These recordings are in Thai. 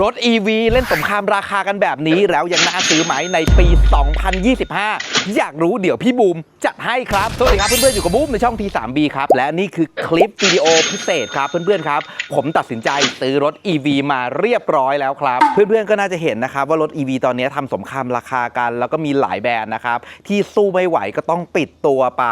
รถ EV เล่นสงครามราคากันแบบนี้แล้วยังน่าซื้อไหมในปี 2025 อยากรู้เดี๋ยวพี่บูมจัดให้ครับ สวัสดีครับเพื่อนๆ อยู่กับบูมในช่อง T3B ครับ และนี่คือคลิปวิดีโอพิเศษครับเพื่อนๆครับ ผมตัดสินใจซื้อรถ EV มาเรียบร้อยแล้วครับ เพื่อนๆก็น่าจะเห็นนะครับว่ารถ EV ตอนนี้ทำสงครามราคากัน แล้วก็มีหลายแบรนด์นะครับที่สู้ไม่ไหวก็ต้องปิดตัวไป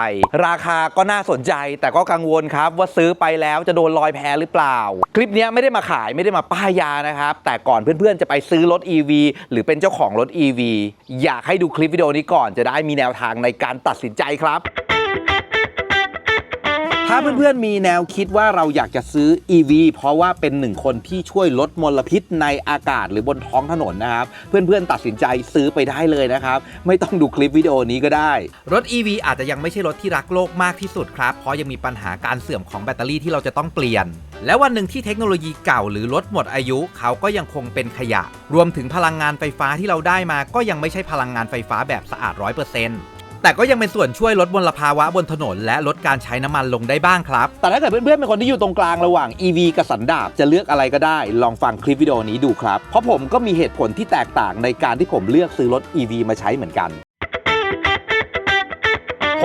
ราคาก็น่าสนใจ แต่ก็กังวลครับว่าซื้อไปแล้วจะโดนลอยแพหรือเปล่า คลิปนี้ไม่ได้มาขายไม่ได้มาป้ายยานะครับแต่ก่อนเพื่อนๆ จะไปซื้อรถ EV หรือเป็นเจ้าของรถ EV อยากให้ดูคลิปวิดีโอนี้ก่อนจะได้มีแนวทางในการตัดสินใจครับ ถ้าเพื่อนๆมีแนวคิดว่าเราอยากจะซื้อ EV เพราะว่าเป็นหนึ่งคนที่ช่วยลดมลพิษในอากาศหรือบนท้องถนนนะครับ เพื่อนๆตัดสินใจซื้อไปได้เลยนะครับ ไม่ต้องดูคลิปวิดีโอนี้ก็ได้ รถ EV อาจจะยังไม่ใช่รถที่รักโลกมากที่สุดครับ เพราะยังมีปัญหาการเสื่อมของแบตเตอรี่ที่เราจะต้องเปลี่ยน และวันหนึ่งที่เทคโนโลยีเก่าหรือรถหมดอายุ เขาก็ยังคงเป็นขยะ รวมถึงพลังงานไฟฟ้าที่เราได้มา ก็ยังไม่ใช่พลังงานไฟฟ้าแบบสะอาด100% แต่ก็ยังเป็นส่วนช่วยลดมลภาวะบนถนน และลดการใช้น้ำมันลงได้บ้างครับ แต่ถ้าเกิดเพื่อนๆเป็นคนที่อยู่ตรงกลางระหว่าง EV กับสันดาบจะเลือกอะไรก็ได้ ลองฟังคลิปวิดีโอนี้ดูครับ เพราะผมก็มีเหตุผลที่แตกต่างในการที่ผมเลือกซื้อรถ EV มาใช้เหมือนกัน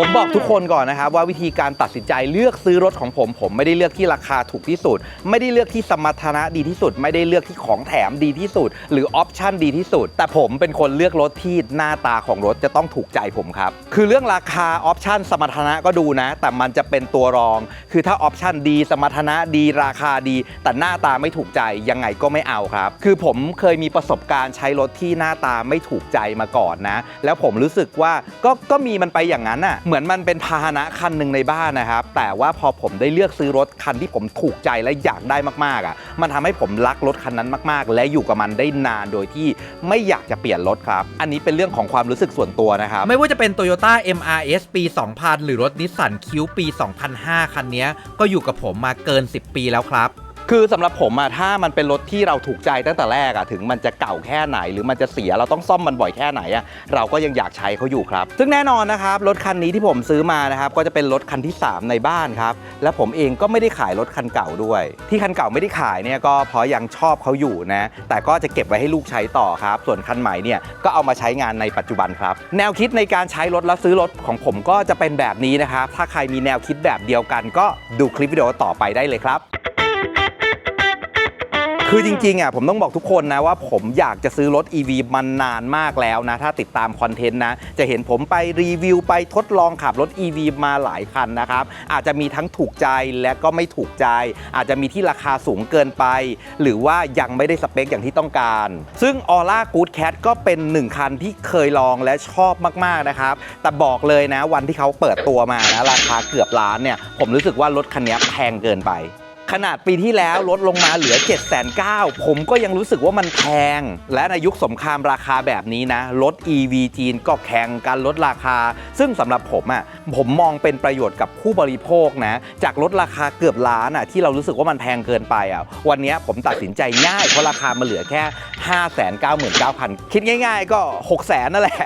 ผมบอกทุกคนก่อนนะครับว่าวิธีการตัดสินใจเลือกซื้อรถของผม ผมไม่ได้เลือกที่ราคาถูกที่สุด ไม่ได้เลือกที่สมรรถนะดีที่สุด ไม่ได้เลือกที่ของแถมดีที่สุด หรือออปชั่นดีที่สุด แต่ผมเป็นคนเลือกรถที่หน้าตาของรถจะต้องถูกใจผมครับคือเรื่องราคาออปชั่นสมรรถนะก็ดูนะ แต่มันจะเป็นตัวรอง คือถ้าออปชั่นดี สมรรถนะดีราคาดี แต่หน้าตาไม่ถูกใจยังไงก็ไม่เอาครับ คือผมเคยมีประสบการณ์ใช้รถที่หน้าตาไม่ถูกใจมาก่อนนะ แล้วผมรู้สึกว่าก็ก็มีมันไปอย่างนั้นน่ะเหมือนมันเป็นพาหนะคันหนึ่งในบ้านนะครับ แต่ว่าพอผมได้เลือกซื้อรถคันที่ผมถูกใจและอยากได้มากๆอะ มันทำให้ผมรักรถคันนั้นมาก ๆ และอยู่กับมันได้นานโดยที่ไม่อยากจะเปลี่ยนรถครับ อันนี้เป็นเรื่องของความรู้สึกส่วนตัวนะครับ ไม่ว่าจะเป็น Toyota MRS ปี 2000 หรือรถนิสสันคิวปี 2005 คันนี้ก็อยู่กับผมมาเกิน 10 ปีแล้วครับ คือสำหรับผมอะถ้ามันเป็นรถที่เราถูกใจตั้งแต่แรกอะถึงมันจะเก่าแค่ไหน หรือมันจะเสียเราต้องซ่อมมันบ่อยแค่ไหนอะเราก็ยังอยากใช้เขาอยู่ครับ ซึ่งแน่นอนนะครับรถคันนี้ที่ผมซื้อมานะครับก็จะเป็นรถคันที่ 3 ในบ้านครับและผมเองก็ไม่ได้ขายรถคันเก่าด้วย ที่คันเก่าไม่ได้ขายเนี่ยก็เพราะยังชอบเขาอยู่นะแต่ก็จะเก็บไว้ให้ลูกใช้ต่อครับ ส่วนคันใหม่เนี่ยก็เอามาใช้งานในปัจจุบันครับ แนวคิดในการใช้รถและซื้อรถของผมก็จะเป็นแบบนี้นะครับถ้าใครมีแนวคิดแบบเดียวกัน ก็ดูคลิปวิดีโอต่อไปได้เลยครับ คือจริงๆอะผมต้องบอกทุกคนนะว่าผมอยากจะซื้อรถ EV มานานมากแล้วนะ ถ้าติดตามคอนเทนต์นะ จะเห็นผมไปรีวิวไปทดลองขับรถ EV มาหลายคันนะครับ อาจจะมีทั้งถูกใจและก็ไม่ถูกใจ อาจจะมีที่ราคาสูงเกินไป หรือว่ายังไม่ได้สเปคอย่างที่ต้องการ ซึ่ง Aura Good Cat ก็เป็นหนึ่งคันที่เคยลองและชอบมากๆนะครับ แต่บอกเลยนะวันที่เขาเปิดตัวมานะราคาเกือบล้านเนี่ยผมรู้สึกว่ารถคันนี้แพงเกินไป ขนาดปีที่แล้วลดลงมาเหลือ 7 9 0 0 0ผมก็ยังรู้สึกว่ามันแพง และในยุคสงครามราคาแบบนี้นะ รถ EV จีนก็แข่งกันลดราคา ซึ่งสำหรับผมอะ่ะผมมองเป็นประโยชน์กับผู้บริโภคนะ จากลดราคาเกือบล้านอะ่ะที่เรารู้สึกว่ามันแพงเกินไปอะ่ะวันนี้ผมตัดสินใจง่ายเพราะราคามันเหลือแค่ 5 9 9 9 0 0 0 คิดง่าย ๆ ก็ 6 0 0 0 0นั่นแหละ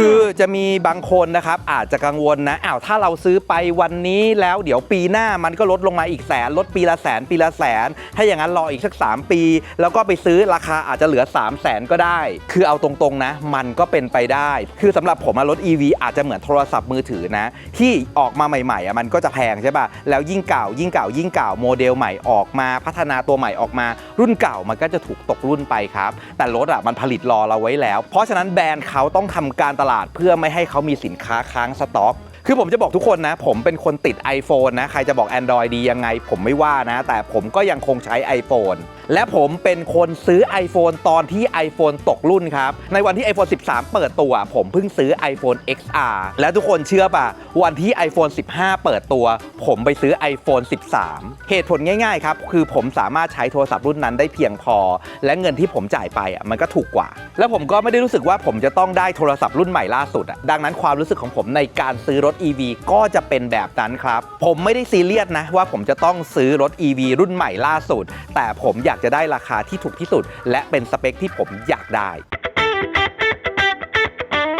คือจะมีบางคนนะครับอาจจะกังวลนะอ้าวถ้าเราซื้อไปวันนี้แล้วเดี๋ยวปีหน้ามันก็ลดลงมาอีกแสนลดปีละแสนปีละแสน ถ้าอย่างนั้นรออีกสัก 3 ปี แล้วก็ไปซื้อราคาอาจจะเหลือ 3 0 0แสนก็ได้ คือเอาตรงๆนะ มันก็เป็นไปได้ คือสำหรับผมรถ EV อาจจะเหมือนโทรศัพท์มือถือนะ ที่ออกมาใหม่ๆอะมันก็จะแพงใช่ป่ะแล้วยิ่งเก่ายิ่งเก่ายิ่งเก่าโมเดลใหม่ออกมาพัฒนาตัวใหม่ออกมา รุ่นเก่ามันก็จะถูกตกรุ่นไปครับแต่รถอะมันผลิตรอเราไว้แล้ว เพราะฉะนั้นแบรนด์เขาต้องทำการตลาดเพื่อไม่ให้เขามีสินค้าค้างสต็อก คือผมจะบอกทุกคนนะ ผมเป็นคนติด iPhone นะ ใครจะบอก Android ดียังไง ผมไม่ว่านะ แต่ผมก็ยังคงใช้ iPhone และผมเป็นคนซื้อ iPhone ตอนที่ iPhone ตกรุ่นครับ ในวันที่ iPhone 13 เปิดตัว ผมเพิ่งซื้อ iPhone XR และทุกคนเชื่อป่ะ วันที่ iPhone 15 เปิดตัว ผมไปซื้อ iPhone 13 เหตุผลง่ายๆครับ คือผมสามารถใช้โทรศัพท์รุ่นนั้นได้เพียงพอ และเงินที่ผมจ่ายไปอะมันก็ถูกกว่า แล้วผมก็ไม่ได้รู้สึกว่าผมจะต้องได้โทรศัพท์รุ่นใหม่ล่าสุดอะดังนั้นความรู้สึกของผมในการซื้อรถ EV ก็จะเป็นแบบนั้นครับ ผมไม่ได้ซีเรียสนะว่าผมจะต้องซื้อรถ EV รุ่นใหม่ล่าสุด แต่ผมอยากจะได้ราคาที่ถูกที่สุด และเป็นสเปคที่ผมอยากได้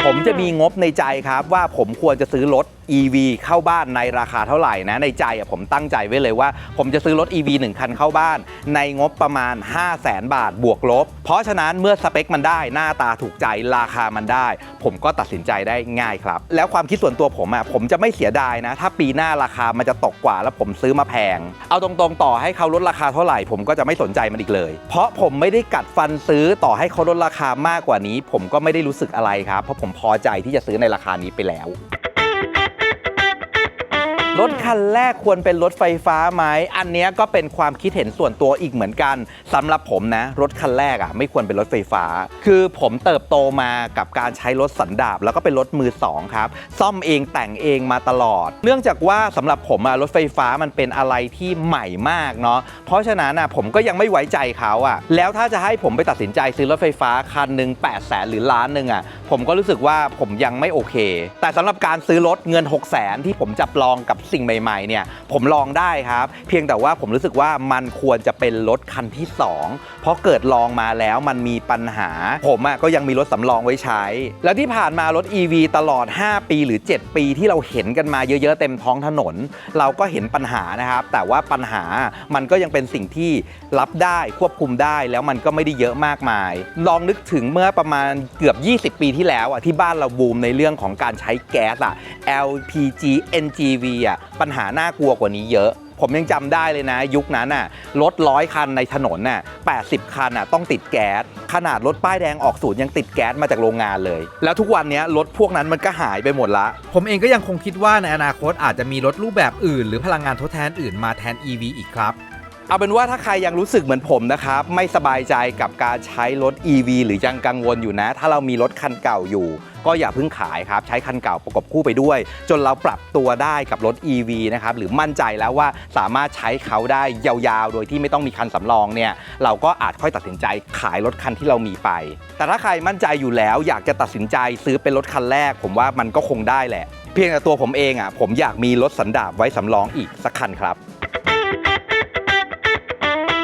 ผมจะมีงบในใจครับว่าผมควรจะซื้อรถ EV เข้าบ้านในราคาเท่าไหร่นะ ในใจผมตั้งใจไว้เลยว่า ผมจะซื้อรถ EV 1 คันเข้าบ้าน ในงบประมาณ 5 0 0แสนบาทบวกลบ เพราะฉะนั้นเมื่อสเปคมันได้หน้าตาถูกใจราคามันได้ ผมก็ตัดสินใจได้ง่ายครับ แล้วความคิดส่วนตัวผมอะผมจะไม่เสียดายนะ ถ้าปีหน้าราคามันจะตกกว่าแล้วผมซื้อมาแพง เอาตรงๆ ต่อให้เขาลดราคาเท่าไหร่ ผมก็จะไม่สนใจมันอีกเลย เพราะผมไม่ได้กัดฟันซื้อต่อให้เขาลดราคามากกว่านี้ ผมก็ไม่ได้รู้สึกอะไรครับเพราะผมพอใจที่จะซื้อในราคานี้ไปแล้ว รถคันแรกควรเป็นรถไฟฟ้าไหมอันเนี้ยก็เป็นความคิดเห็นส่วนตัวอีกเหมือนกันสำหรับผมนะ รถคันแรกอะไม่ควรเป็นรถไฟฟ้า คือผมเติบโตมากับการใช้รถสันดาปแล้วก็เป็นรถมือสองครับ ซ่อมเองแต่งเองมาตลอด เนื่องจากว่าสำหรับผมอะรถไฟฟ้ามันเป็นอะไรที่ใหม่มากเนาะเพราะฉะนั้นอะผมก็ยังไม่ไว้ใจเขาอะแล้วถ้าจะให้ผมไปตัดสินใจซื้อรถไฟฟ้าคันหนึ่ง8 0 0แสนหรือล้านหนึ่งอะผมก็รู้สึกว่าผมยังไม่โอเค แต่สำหรับการซื้อรถเงิน 6 0 0แสนที่ผมจับลองกับสิ่งใหม่ๆเนี่ยผมลองได้ครับ เพียงแต่ว่าผมรู้สึกว่ามันควรจะเป็นรถคันที่ 2 เพราะเกิดลองมาแล้วมันมีปัญหา ผมอะก็ยังมีรถสำรองไว้ใช้ แล้วที่ผ่านมารถ EV ตลอด 5 ปีหรือ 7 ปีที่เราเห็นกันมาเยอะๆเต็มท้องถนน เราก็เห็นปัญหานะครับ แต่ว่าปัญหามันก็ยังเป็นสิ่งที่รับได้ควบคุมได้แล้วมันก็ไม่ได้เยอะมากมาย ลองนึกถึงเมื่อประมาณเกือบ 20 ปีที่แล้วอะที่บ้านเราบูมในเรื่องของการใช้แก๊สอะ LPG NGV อะปัญหาน่ากลัวกว่านี้เยอะ ผมยังจำได้เลยนะ ยุคนั้นน่ะรถร้อยคันในถนนน่ะ80คันน่ะต้องติดแก๊ส ขนาดรถป้ายแดงออกศูนย์ยังติดแก๊สมาจากโรงงานเลย แล้วทุกวันเนี้ยรถพวกนั้นมันก็หายไปหมดละ ผมเองก็ยังคงคิดว่าในอนาคตอาจจะมีรถรูปแบบอื่น หรือพลังงานทดแทนอื่นมาแทน EV อีกครับเอาเป็นว่าถ้าใครยังรู้สึกเหมือนผมนะครับ ไม่สบายใจกับการใช้รถ EV หรือยังกังวลอยู่นะ ถ้าเรามีรถคันเก่าอยู่ ก็อย่าเพิ่งขายครับ ใช้คันเก่าประกบคู่ไปด้วย จนเราปรับตัวได้กับรถ EV นะครับหรือมั่นใจแล้วว่าสามารถใช้เขาได้ยาวๆ โดยที่ไม่ต้องมีคันสำรองเนี่ยเราก็อาจค่อยตัดสินใจขายรถคันที่เรามีไป แต่ถ้าใครมั่นใจอยู่แล้ว อยากจะตัดสินใจซื้อเป็นรถคันแรก ผมว่ามันก็คงได้แหละ เพียงแต่ตัวผมเองอะผมอยากมีรถสันดาปไว้สำรองอีกสักคันครับ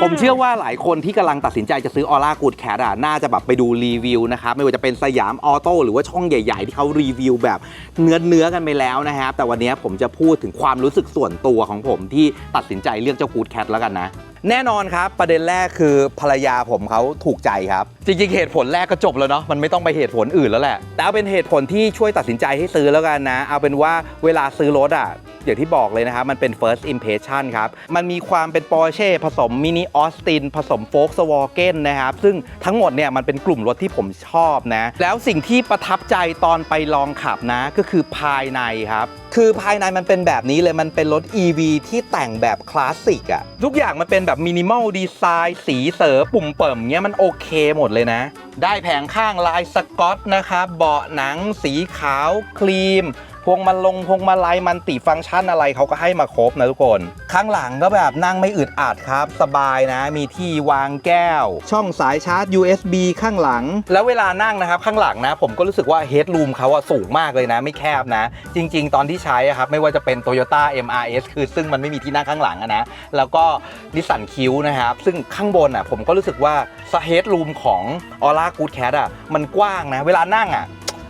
ผมเชื่อว่าหลายคนที่กำลังตัดสินใจจะซื้อออร่ากูดแคทอะน่าจะแบบไปดูรีวิวนะครับไม่ว่าจะเป็นสยามออโต้หรือว่าช่องใหญ่ ๆ ที่เขารีวิวแบบเนื้อเนื้อๆกันไปแล้วนะครับแต่วันนี้ผมจะพูดถึงความรู้สึกส่วนตัวของผมที่ตัดสินใจเลือกเจ้ากูดแคทแล้วกันนะแน่นอนครับ ประเด็นแรกคือภรรยาผมเขาถูกใจครับ จริงๆ เหตุผลแรกก็จบแล้วเนาะมันไม่ต้องไปเหตุผลอื่นแล้วแหละ แต่เอาเป็นเหตุผลที่ช่วยตัดสินใจให้ซื้อแล้วกันนะ เอาเป็นว่าเวลาซื้อรถอะ อย่างที่บอกเลยนะครับมันเป็น first impression ครับ มันมีความเป็น Porsche ผสม Mini Austin ผสม Volkswagen นะครับ ซึ่งทั้งหมดเนี่ยมันเป็นกลุ่มรถที่ผมชอบนะ แล้วสิ่งที่ประทับใจตอนไปลองขับนะ ก็คือภายในครับ คือภายในมันเป็นแบบนี้เลยมันเป็นรถ EV ที่แต่งแบบคลาสสิกอะทุกอย่างมันเป็นแบบมินิมอลดีไซน์สีเสอปุ่มเปิ่มเงี้ยมันโอเคหมดเลยนะ ได้แผงข้างลายสกอตนะครับเบาะหนังสีขาวครีม พวงมาลงพวงมาลัยมันติฟังก์ชันอะไรเขาก็ให้มาครบนะทุกคน ข้างหลังก็แบบนั่งไม่อึดอัดครับ สบายนะ มีที่วางแก้ว ช่องสายชาร์จ USB ข้างหลัง แล้วเวลานั่งนะครับ ข้างหลังนะ ผมก็รู้สึกว่าเฮด o ูมเขาอะสูงมากเลยนะ ไม่แคบนะ จริง ๆ ตอนที่ใช้อะครับไม่ว่าจะเป็น Toyota MRS คือซึ่งมันไม่มีที่นั่งข้างหลังอะนะแล้วก็นิสสันคิวนะครับซึ่งข้างบนอะผมก็รู้สึกว่าสเฮด o ูมของ Aura Good Cat อะมันกว้างนะ เวลานั่งอะ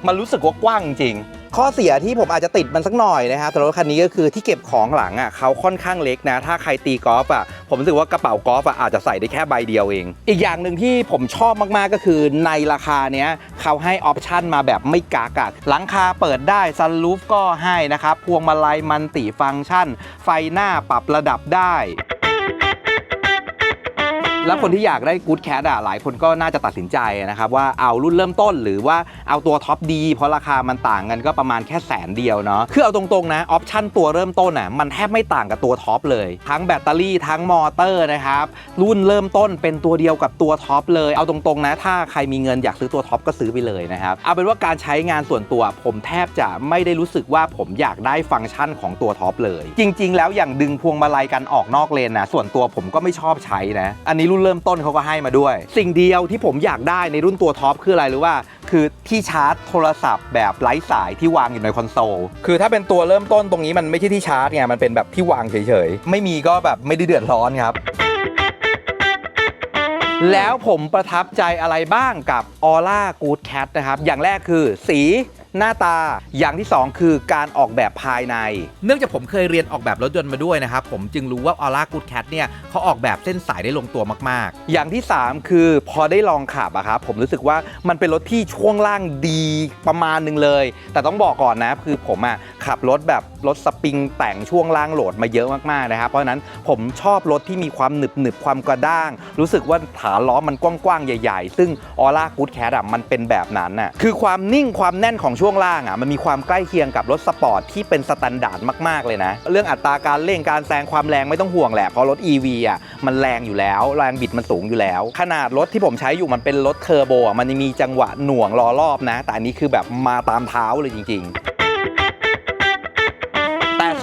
มันรู้สึกว่ากว้างจริง ข้อเสียที่ผมอาจจะติดมันสักหน่อยนะครับสำหรับคันนี้ก็คือที่เก็บของหลังอะเขาค่อนข้างเล็กนะ ถ้าใครตีกอล์ฟอะผมรู้สึกว่ากระเป๋ากอล์ฟอะอาจจะใส่ได้แค่ใบเดียวเอง อีกอย่างหนึ่งที่ผมชอบมากๆก็คือในราคาเนี้ยเขาให้ออปชันมาแบบไม่กากะหลังคาเปิดได้ซันรูฟก็ให้นะครับพวงมาลัยมันติฟังก์ชัน ไฟหน้าปรับระดับได้ แล้วคนที่อยากได้ Good Cat อะหลายคนก็น่าจะตัดสินใจนะครับว่าเอารุ่นเริ่มต้นหรือว่าเอาตัวท็อปดีเพราะราคามันต่างกันก็ประมาณแค่แสนเดียวเนาะคือเอาตรงๆนะออปชั่นตัวเริ่มต้นอะมันแทบไม่ต่างกับตัวท็อปเลย ทั้งแบตเตอรี่ทั้งมอเตอร์นะครับรุ่นเริ่มต้นเป็นตัวเดียวกับตัวท็อปเลยเอาตรงๆนะ ถ้าใครมีเงินอยากซื้อตัวท็อปก็ซื้อไปเลยนะครับเอาเป็นว่าการใช้งานส่วนตัวผมแทบจะไม่ได้รู้สึกว่าผมอยากได้ฟังก์ชันของตัวท็อปเลย จริง ๆ แล้วอย่างดึงพวงมาลัยกันออกนอกเลนนะส่วนตัวผมก็ไม่ชอบใช้นะอันนี้รุ่นเริ่มต้นเขาก็ให้มาด้วย สิ่งเดียวที่ผมอยากได้ในรุ่นตัวท็อปคืออะไรหรือว่าคือที่ชาร์จโทรศัพท์แบบไร้สายที่วางอยู่ในคอนโซล คือถ้าเป็นตัวเริ่มต้นตรงนี้มันไม่ใช่ที่ชาร์จไงมันเป็นแบบที่วางเฉยๆ ไม่มีก็แบบไม่ได้เดือดร้อนครับ แล้วผมประทับใจอะไรบ้างกับ Aura Good Cat นะครับ อย่างแรกคือสี หน้าตาอย่างที่สองคือการออกแบบภายใน เนื่องจากผมเคยเรียนออกแบบรถยนต์มาด้วยนะครับ ผมจึงรู้ว่า Aura Good Cat เนี่ยเขาออกแบบเส้นสายได้ลงตัวมากอย่างที่ 3 คือพอได้ลองขับอะครับผมรู้สึกว่ามันเป็นรถที่ช่วงล่างดีประมาณหนึงเลย แต่ต้องบอกก่อนนะคือผมอะขับรถแบบรถสปริงแต่งช่วงล่างโหลดมาเยอะมากๆนะครับเพราะฉะนั้นผมชอบรถที่มีความหนึบหนึบๆความกระด้าง รู้สึกว่าฐานล้อมันกว้างๆใหญ่ ๆ ซึ่งออร่ากูดแคทอะมันเป็นแบบนั้นน่ะคือความนิ่งความแน่นของช่วงล่างอะมันมีความใกล้เคียงกับรถสปอร์ตที่เป็นสแตนดาร์ดมาก ๆ เลยนะ เรื่องอัตราการเร่งการแซงความแรงไม่ต้องห่วงแหละเพราะรถ EV อะมันแรงอยู่แล้ว แรงบิดมันสูงอยู่แล้ว ขนาดรถที่ผมใช้อยู่มันเป็นรถเทอร์โบอะมันมีจังหวะหน่วงล้อรอบนะ แต่อันนี้คือแบบมาตามเท้าเลยจริง ๆ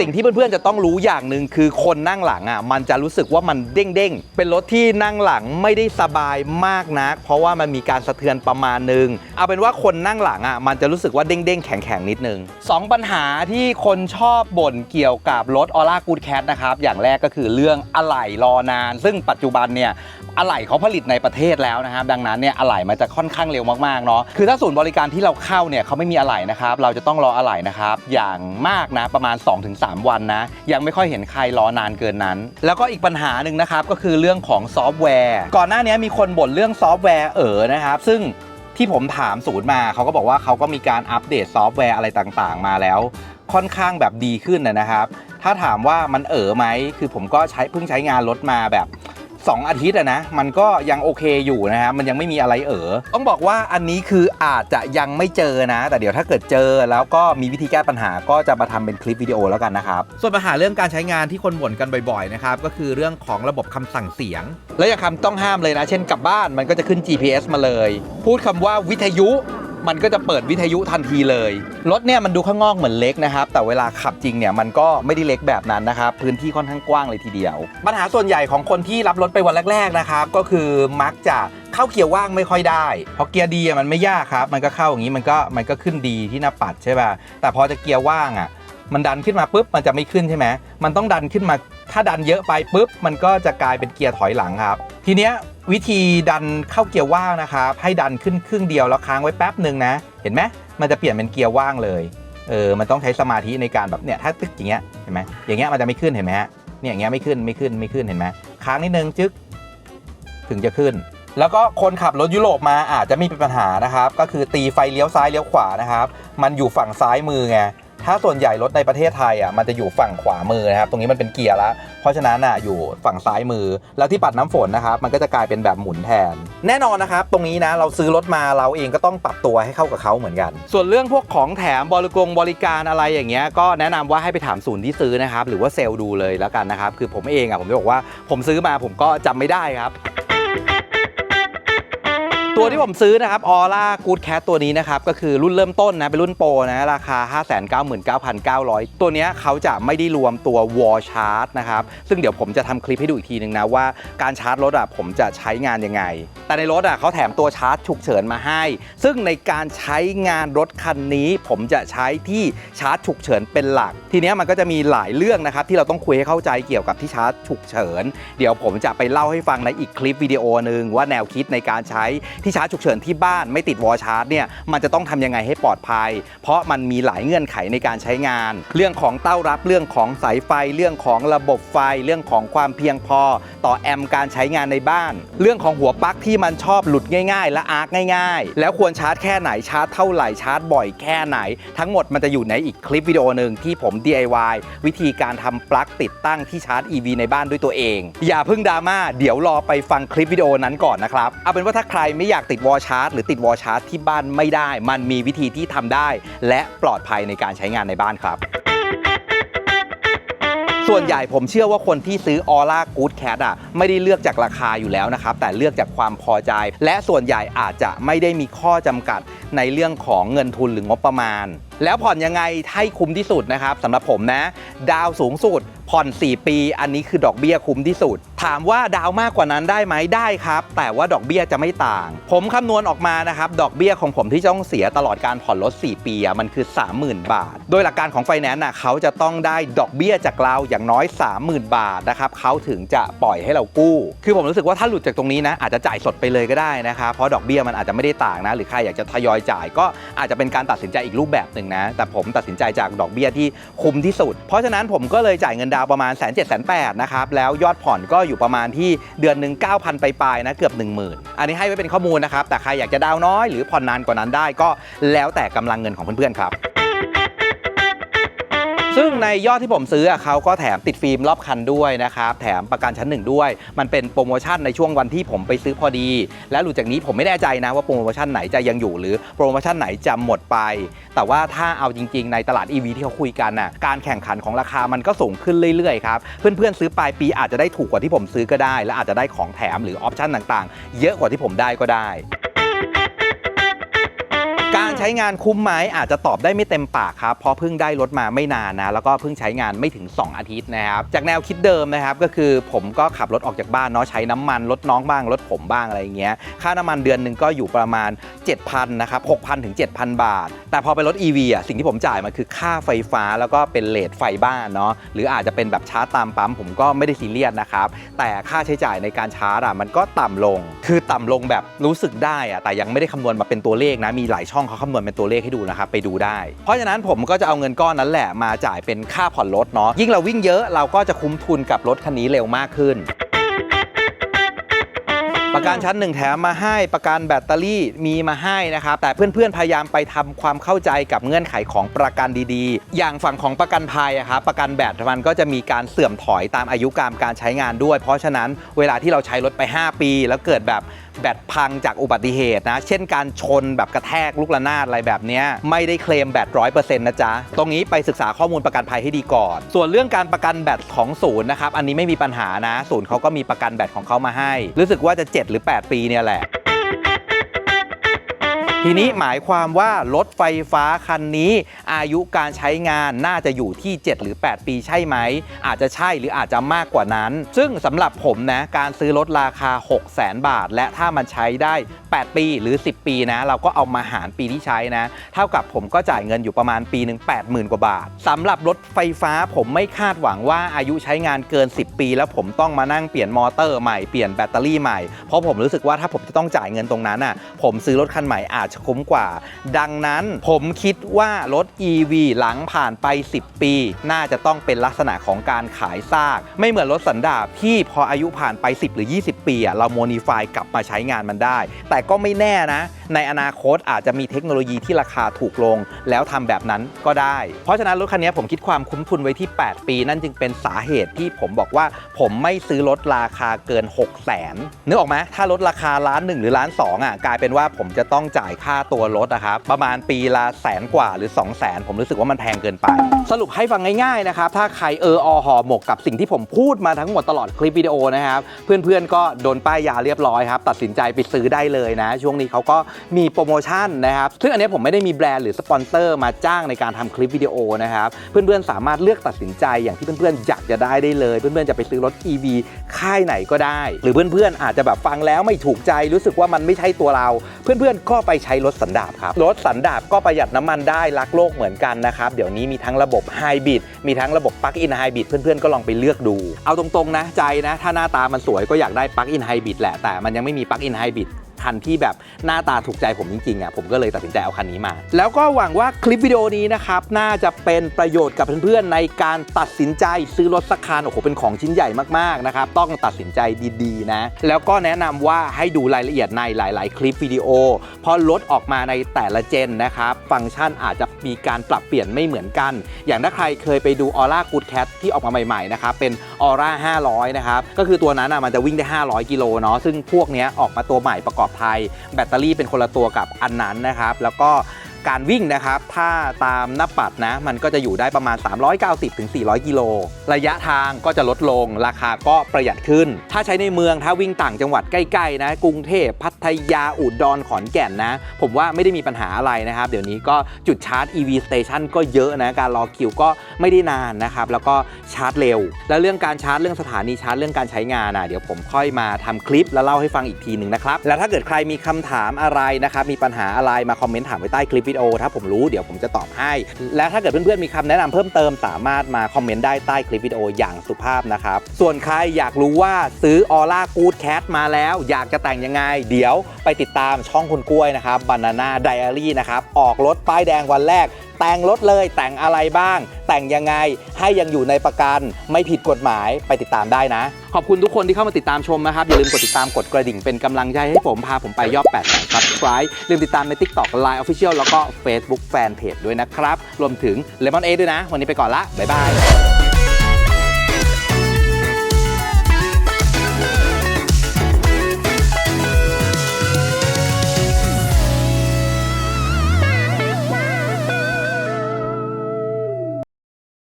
สิ่งที่เพื่อนๆจะต้องรู้อย่างหนึ่งคือคนนั่งหลังอะมันจะรู้สึกว่ามันเด้งๆ เป็นรถที่นั่งหลังไม่ได้สบายมากนัก เพราะว่ามันมีการสะเทือนประมาณนึง เอาเป็นว่าคนนั่งหลังอะมันจะรู้สึกว่าเด้งๆแข็งๆนิดนึงสองปัญหาที่คนชอบบ่นเกี่ยวกับรถออร่ากูดแคทนะครับอย่างแรกก็คือเรื่องอะไหล่รอนาน ซึ่งปัจจุบันเนี่ย อะไหล่เขาผลิตในประเทศแล้วนะครับดังนั้นเนี่ยอะไหล่มันจะค่อนข้างเร็วมากๆเนาะคือถ้าศูนย์บริการที่เราเข้าเนี่ยเขาไม่มีอะไหล่นะครับเราจะต้องรออะไหล่นะครับอย่างมากนะประมาณ 2-3 วันนะยังไม่ค่อยเห็นใครรอนานเกินนั้น แล้วก็อีกปัญหาหนึ่งนะครับก็คือเรื่องของซอฟต์แวร์ ก่อนหน้านี้มีคนบ่นเรื่องซอฟต์แวร์เอ๋อนะครับซึ่งที่ผมถามศูนย์มาเขาก็บอกว่าเขาก็มีการอัปเดตซอฟต์แวร์อะไรต่างๆ มาแล้ว ค่อนข้างแบบดีขึ้นนะนะครับ ถ้าถามว่ามันเอ๋อไหมคือผมก็ใช้เพิ่งใช้งานรถมาแบบ 2 อาทิตย์อะนะ มันก็ยังโอเคอยู่นะฮะมันยังไม่มีอะไรเอ๋อต้องบอกว่าอันนี้คืออาจจะยังไม่เจอนะ แต่เดี๋ยวถ้าเกิดเจอแล้วก็มีวิธีแก้ปัญหาก็จะมาทำเป็นคลิปวิดีโอแล้วกันนะครับๆส่วนปัญหาเรื่องการใช้งานที่คนบ่นกันบ่อยๆนะครับก็คือเรื่องของระบบคำสั่งเสียง แล้วอย่างคำต้องห้ามเลยนะ เช่นกลับบ้านมันก็จะขึ้น GPS มาเลย พูดคำว่าวิทยุ มันก็จะเปิดวิทยุทันทีเลย รถเนี่ยมันดูข้างนอกเหมือนเล็กนะครับ แต่เวลาขับจริงเนี่ยมันก็ไม่ได้เล็กแบบนั้นนะครับ พื้นที่ค่อนข้างกว้างเลยทีเดียว ปัญหาส่วนใหญ่ของคนที่รับรถไปวันแรก ๆนะครับ ก็คือมักจะเข้าเกียร์ว่างไม่ค่อยได้ เพราะเกียร์ดีมันไม่ยากครับ มันก็เข้าอย่างนี้มันก็มันก็ขึ้นดีที่หน้าปัดใช่ป่ะ แต่พอจะเกียร์ว่างอะ มันดันขึ้นมาปุ๊บมันจะไม่ขึ้นใช่ไหมมันต้องดันขึ้นมา ถ้าดันเยอะไปปุ๊บมันก็จะกลายเป็นเกียร์ถอยหลังครับ ทีเนี้ยวิธีดันเข้าเกียร์ว่างนะครับให้ดันขึ้นครึ่งเดียวแล้วค้างไว้แป๊บหนึ่งนะ เห็นไหมมันจะเปลี่ยนเป็นเกียร์ว่างเลยเออมันต้องใช้สมาธิในการแบบเนี่ยถ้าตึกอย่างเงี้ยเห็นไหมอย่างเงี้ยมันจะไม่ขึ้นเห็นไหมฮะเนี่ยอย่างเงี้ยไม่ขึ้นไม่ขึ้นไม่ขึ้นเห็นไหมค้างนิดนึงจึ๊กถึงจะขึ้น แล้วก็คนขับรถยุโรปมาอาจจะไมมีปัญหานะครับ ก็คือตีไฟเลี้ยวซ้ายเลี้ยวขวานะครับ มันอยู่ฝั่งซ้ายมือไง ถ้าส่วนใหญ่รถในประเทศไทยอะมันจะอยู่ฝั่งขวามือนะครับ ตรงนี้มันเป็นเกียร์ละเพราะฉะนั้นอะอยู่ฝั่งซ้ายมือ แล้วที่ปัดน้ำฝนนะครับ มันก็จะกลายเป็นแบบหมุนแทน แน่นอนนะครับ ตรงนี้นะเราซื้อรถมาเราเองก็ต้องปรับตัวให้เข้ากับเขาเหมือนกัน ส่วนเรื่องพวกของแถมบริกรบริการอะไรอย่างเงี้ยก็แนะนำว่าให้ไปถามศูนย์ที่ซื้อนะครับหรือว่าเซลล์ดูเลยแล้วกันนะครับคือผมเองอะผมจะบอกว่าผมซื้อมาผมก็จำไม่ได้ครับ ตัวที่ผมซื้อนะครับออร่ากูดแคทตัวนี้นะครับ ก็คือรุ่นเริ่มต้นนะ เป็นรุ่นโปรนะ ราคา 599,900 ตัวนี้เขาจะไม่ได้รวมตัววอลชาร์จนะครับ ซึ่งเดี๋ยวผมจะทำคลิปให้ดูอีกทีนึงนะว่าการชาร์จรถอะผมจะใช้งานยังไง แต่ในรถอะเขาแถมตัวชาร์จฉุกเฉินมาให้ ซึ่งในการใช้งานรถคันนี้ ผมจะใช้ที่ชาร์จฉุกเฉินเป็นหลัก ทีนี้มันก็จะมีหลายเรื่องนะครับที่เราต้องคุยให้เข้าใจเกี่ยวกับที่ชาร์จฉุกเฉิน เดี๋ยวผมจะไปเล่าให้ฟังในอีกคลิปวิดีโอหนึ่งว่าแนวคิดในการใช้ที่ชาร์จฉุกเฉินที่บ้านไม่ติดวอชาร์จเนี่ยมันจะต้องทำยังไงให้ปลอดภัย เพราะมันมีหลายเงื่อนไขในการใช้งาน เรื่องของเต้ารับเรื่องของสายไฟ เรื่องของระบบไฟ เรื่องของความเพียงพอ ต่อแอมป์การใช้งานในบ้าน เรื่องของหัวปลั๊กที่มันชอบหลุดง่าย ๆ และอาร์กง่าย ๆ แล้วควรชาร์จแค่ไหนชาร์จเท่าไหร่ชาร์จบ่อยแค่ไหน ทั้งหมดมันจะอยู่ในอีกคลิปวิดีโอหนึ่งที่ผม DIY วิธีการทำปลั๊กติดตั้งที่ชาร์จ EV ในบ้านด้วยตัวเอง อย่าเพิ่งดราม่าเดี๋ยวรอไปฟังคลิปวิดีโอนั้นก่อนนะครับเอาเป็นว่าถ้าใครไม่อยากติดวอลชาร์จหรือติดวอลชาร์จที่บ้านไม่ได้ มันมีวิธีที่ทำได้ และปลอดภัยในการใช้งานในบ้านครับส่วนใหญ่ผมเชื่อว่าคนที่ซื้อออร่ากู๊ดแคทอะไม่ได้เลือกจากราคาอยู่แล้วนะครับ แต่เลือกจากความพอใจ และส่วนใหญ่อาจจะไม่ได้มีข้อจำกัดในเรื่องของเงินทุนหรืองบประมาณ แล้วผ่อนยังไงให้คุ้มที่สุดนะครับสำหรับผมนะ ดาวสูงสุด ผ่อน 4 ปี อันนี้คือดอกเบี้ยคุ้มที่สุด ถามว่าดาวมากกว่านั้นได้ไหมได้ครับ แต่ว่าดอกเบี้ยจะไม่ต่าง ผมคำนวณออกมานะครับ ดอกเบี้ยของผมที่จะต้องเสียตลอดการผ่อนรถ 4 ปีมันคือ 30,000 บาท โดยหลักการของไฟแนนซ์น่ะเขาจะต้องได้ดอกเบี้ยจากเราอย่างน้อย 30,000 บาทนะครับเขาถึงจะปล่อยให้เรากู้ คือผมรู้สึกว่าถ้าหลุดจากตรงนี้นะอาจจะจ่ายสดไปเลยก็ได้นะครับเพราะดอกเบี้ยมันอาจจะไม่ได้ต่างนะ หรือใครอยากจะทยอยจ่าย ก็อาจจะเป็นการตัดสินใจอีกรูปแบบหนึ่งนะแต่ผมตัดสินใจจากดอกเบี้ยที่คุ้มที่สุด เพราะฉะนั้นผมก็เลยจ่ายเงินดาวาวประมาณแสนเจ็ดแสนแปดนะครับ แล้วยอดผ่อนก็อยู่ประมาณที่เดือนหนึ่ง9,000 ไปปลายนะเกือบ 10,000 อันนี้ให้ไว้เป็นข้อมูลนะครับ แต่ใครอยากจะดาวน์น้อยหรือผ่อนนานกว่านั้นได้ก็แล้วแต่กำลังเงินของเพื่อนๆครับ ซึ่งในยอดที่ผมซื้ออะเขาก็แถมติดฟิล์มรอบคันด้วยนะครับแถมประกันชั้นหนึ่งด้วย มันเป็นโปรโมชั่นในช่วงวันที่ผมไปซื้อพอดี และหลังจากนี้ผมไม่แน่ใจนะว่าโปรโมชั่นไหนจะยังอยู่หรือโปรโมชั่นไหนจะหมดไป แต่ว่าถ้าเอาจริง ๆ ในตลาด EV ที่เขาคุยกันน่ะการแข่งขันของราคามันก็สูงขึ้นเรื่อยๆครับเพื่อนๆซื้อปลายปีอาจจะได้ถูกกว่าที่ผมซื้อก็ได้ และอาจจะได้ของแถมหรือออปชั่นต่างๆ เยอะกว่าที่ผมได้ก็ได้ ใช้งานคุ้มไหมอาจจะตอบได้ไม่เต็มปากครับเพราะเพิ่งได้รถมาไม่นานนะแล้วก็เพิ่งใช้งานไม่ถึง 2 อาทิตย์นะครับจากแนวคิดเดิมนะครับก็คือผมก็ขับรถออกจากบ้านเนาะใช้น้ำมันรถน้องบ้างรถผมบ้างอะไรเงี้ยค่าน้ำมันเดือนหนึ่งก็อยู่ประมาณ 7,000นะครับ6,000ถึง7,000บาท แต่พอเป็นรถ EV อะสิ่งที่ผมจ่ายมันคือค่าไฟฟ้าแล้วก็เป็นเลทไฟบ้านเนาะหรืออาจจะเป็นแบบชาร์จตามปั๊มผมก็ไม่ได้ซีเรียสนะครับแต่ค่าใช้จ่ายในการชาร์จอะมันก็ต่ำลง คือต่ำลงแบบรู้สึกได้อะแต่ยังไม่ได้คำนวณมาเป็นตัวเลขนะมีหลายช่องเขาคำนวณเป็นตัวเลขให้ดูนะครับไปดูได้ เพราะฉะนั้นผมก็จะเอาเงินก้อนนั้นแหละมาจ่ายเป็นค่าผ่อนรถเนาะยิ่งเราวิ่งเยอะเราก็จะคุ้มทุนกับรถคันนี้เร็วมากขึ้นประกันชั้นหนึ่งแถมมาให้ประกันแบตเตอรี่มีมาให้นะครับ แต่เพื่อนๆ พยายามไปทำความเข้าใจกับเงื่อนไขของประกันดีๆ อย่างฝั่งของประกันภัยอะครับประกันแบตมันก็จะมีการเสื่อมถอยตามอายุการการใช้งานด้วย เพราะฉะนั้นเวลาที่เราใช้รถไป 5 ปี แล้วเกิดแบบ แบตพังจากอุบัติเหตุนะ เช่นการชนแบบกระแทกลูกระนาดอะไรแบบนี้ไม่ได้เคลมแบตร้อยเปอร์เซ็นต์นะจ๊ะ ตรงนี้ไปศึกษาข้อมูลประกันภัยให้ดีก่อน ส่วนเรื่องการประกันแบตของศูนย์นะครับ อันนี้ไม่มีปัญหานะ ศูนย์เขาก็มีประกันแบตของเขามาให้ รู้สึกว่าจะ 7 หรือ 8 ปีเนี่ยแหละ ทีนี้หมายความว่ารถไฟฟ้าคันนี้ อายุการใช้งานน่าจะอยู่ที่ 7 หรือ 8 ปีใช่ไหม อาจจะใช่หรืออาจจะมากกว่านั้น ซึ่งสำหรับผมนะการซื้อรถราคา 6 0 0 0 0 0บาท และถ้ามันใช้ได้ 8 ปีหรือ 10 ปีนะ เราก็เอามาหารปีที่ใช้นะ เท่ากับผมก็จ่ายเงินอยู่ประมาณปีหนึ่ง80,000 กว่าบาทสำหรับรถไฟฟ้าผมไม่คาดหวังว่าอายุใช้งานเกิน 10 ปี แล้วผมต้องมานั่งเปลี่ยนมอเตอร์ใหม่เปลี่ยนแบตเตอรี่ใหม่เพราะผมรู้สึกว่าถ้าผมจะต้องจ่ายเงินตรงนั้นอะผมซื้อรถคันใหม่อาจจะคุ้มกว่า ดังนั้นผมคิดว่ารถ EV หลังผ่านไป 10 ปี น่าจะต้องเป็นลักษณะของการขายซาก ไม่เหมือนรถสันดาปที่พออายุผ่านไป 10 หรือ 20 ปีอะเราโมดิฟายกลับมาใช้งานมันได้ แต่ก็ไม่แน่นะ ในอนาคตอาจจะมีเทคโนโลยีที่ราคาถูกลง แล้วทำแบบนั้นก็ได้ เพราะฉะนั้นรถคันนี้ผมคิดความคุ้มทุนไว้ที่ 8 ปี นั่นจึงเป็นสาเหตุที่ผมบอกว่า ผมไม่ซื้อรถราคาเกิน 6 0แสนนึกออกไหมถ้ารถราคาล้านหนึ่งหรือล้านสองอะกลายเป็นว่าผมจะต้องจ่ายค่าตัวรถนะครับประมาณปีละแสนกว่าหรือ 2 0 0แสนผมรู้สึกว่ามันแพงเกินไป สรุปให้ฟังง่ายๆนะครับถ้าใครเอออห่อหมกกับสิ่งที่ผมพูดมาทั้งหมดตลอดคลิปวิดีโอนะครับเพื่อนๆก็โดนป้ายยาเรียบร้อยครับตัดสินใจไปซื้อได้เลยนะ ช่วงนี้เขาก็มีโปรโมชั่นนะครับซึ่งอันนี้ผมไม่ได้มีแบรนด์หรือสปอนเซอร์มาจ้างในการทำคลิปวิดีโอนะครับเพื่อนๆสามารถเลือกตัดสินใจอย่างที่เพื่อนๆอยากจะได้ได้เลย เพื่อนๆจะไปซื้อรถ EV ค่ายไหนก็ได้ หรือเพื่อนๆอาจจะแบบฟังแล้วไม่ถูกใจรู้สึกว่ามันไม่ใช่ตัวเรา เพื่อนๆก็ไปใช้รถสันดาปครับ รถสันดาปก็ประหยัดน้ำมันได้รักโลกเหมือนกันนะครับ เดี๋ยวนี้มีทั้งระบบไฮบริดมีทั้งระบบปลั๊กอินไฮบริดเพื่อนๆก็ลองไปเลือกดู เอาตรงๆนะใจนะ ถ้าหน้าตามันสวยก็อยากได้ปลั๊กอินไฮบริดแหละแต่มันยังไม่มีปลั๊กอินไฮบริด คันที่แบบหน้าตาถูกใจผมจริงๆอะผมก็เลยตัดสินใจเอาคันนี้มา แล้วก็หวังว่าคลิปวิดีโอนี้นะครับน่าจะเป็นประโยชน์กับเพื่อนๆในการตัดสินใจซื้อรถสักคันโอ้โหเป็นของชิ้นใหญ่มากๆนะครับต้องตัดสินใจดีๆนะแล้วก็แนะนำว่าให้ดูรายละเอียดในหลาย ๆ คลิปวิดีโอพราะรถออกมาในแต่ละเจนนะครับฟังก์ชันอาจจะมีการปรับเปลี่ยนไม่เหมือนกัน อย่างถ้าใครเคยไปดู Aura Good Cat ที่ออกมาใหม่ๆนะครับเป็น Aura 500 นะครับก็คือตัวนั้นอะมันจะวิ่งได้ 500 กิโลเนาะซึ่งพวกเนี้ยออกมาตัวใหม่ประกอบภัย แบตเตอรี่เป็นคนละตัวกับอันนั้นนะครับ แล้วก็ การวิ่งนะครับ ถ้าตามหน้าปัดนะ มันก็จะอยู่ได้ประมาณ 390ถึง400กิโล ระยะทางก็จะลดลง ราคาก็ประหยัดขึ้น ถ้าใช้ในเมือง ถ้าวิ่งต่างจังหวัดใกล้ๆนะ กรุงเทพ พัทยา อุดร ขอนแก่นนะ ผมว่าไม่ได้มีปัญหาอะไรนะครับ เดี๋ยวนี้ก็จุดชาร์จ EV Station ก็เยอะนะ การรอคิวก็ไม่ได้นานนะครับ แล้วก็ชาร์จเร็ว แล้วเรื่องการชาร์จ เรื่องสถานีชาร์จ เรื่องการใช้งานนะเดี๋ยวผมค่อยมาทำคลิปแล้วเล่าให้ฟังอีกทีหนึ่งนะครับ แล้วถ้าเกิดใครมีคำถามอะไรนะครับ มีปัญหาอะไร มาคอมเมนต์ถามไว้ใต้คลิปวิดีโอถ้าผมรู้เดี๋ยวผมจะตอบให้ และถ้าเกิดเพื่อนๆมีคำแนะนำเพิ่มเติมสามารถมาคอมเมนต์ได้ใต้คลิปวิดีโออย่างสุภาพนะครับ ส่วนใครอยากรู้ว่าซื้อออร่ากูดแคทมาแล้ว อยากจะแต่งยังไง เดี๋ยวไปติดตามช่องคุณกล้วยนะครับบานาน่าไดอารี่นะครับออกรถป้ายแดงวันแรก แต่งรถเลยแต่งอะไรบ้าง แต่งยังไงให้ยังอยู่ในประกันไม่ผิดกฎหมายไปติดตามได้นะ ขอบคุณทุกคนที่เข้ามาติดตามชมนะครับ อย่าลืมกดติดตามกดกระดิ่งเป็นกำลังใจให้ผมพาผมไปยอด8แสน subscribe ลืมติดตามใน TikTok Line Official แล้วก็ Facebook Fanpage ด้วยนะครับ รวมถึง Lemon A ด้วยนะ วันนี้ไปก่อนละบ๊ายบาย